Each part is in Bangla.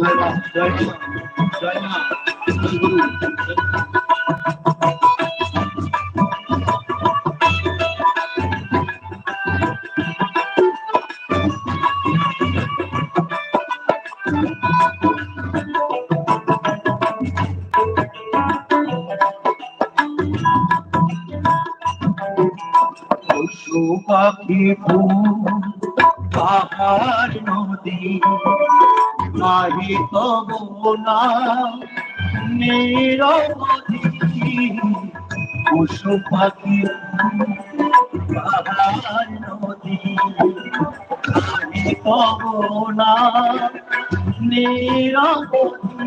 জয় মা জয় মা জয় পাখি ফুল পাহাড় নদী নাহি তব না। নিরবধি পশু পাখি নদী নাহি তব না। নিরবধি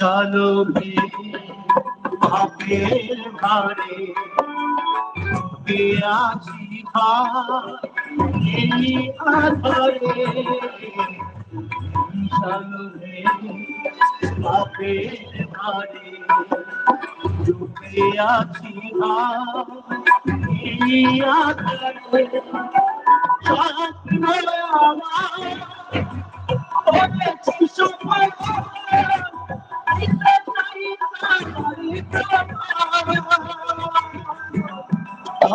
বিশাল আপের ভারে পেয়াছি এই আধারে বিশাল আপের ভারে পেয়াছি এই আধারে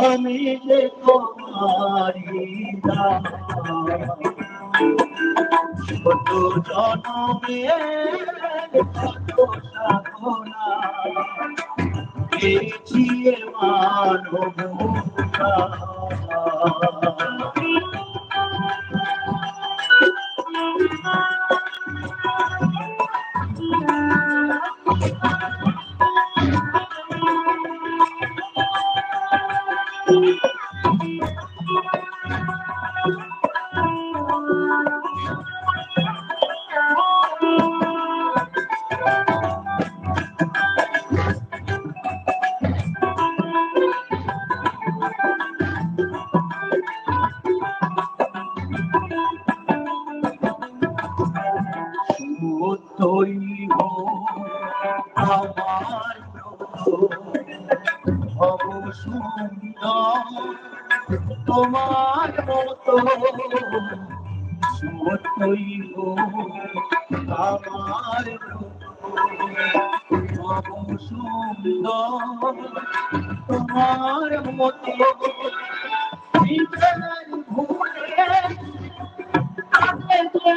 আমি যে তোমারি ছোট জনমে কত মানব তৈব আমার ভব সুন্দর তোমার মতো তৈব আমার ভব সুন্দর তোমার মতো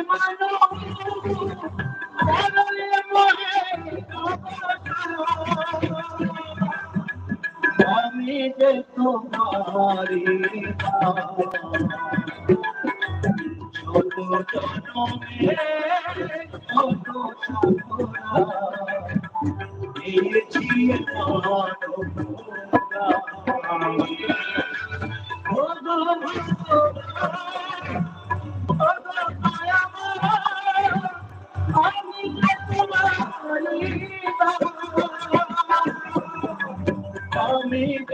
মানুষ যে তোমারি ছোট জনমে ছোট তোমারি সাধনা দিয়েছি মানবতা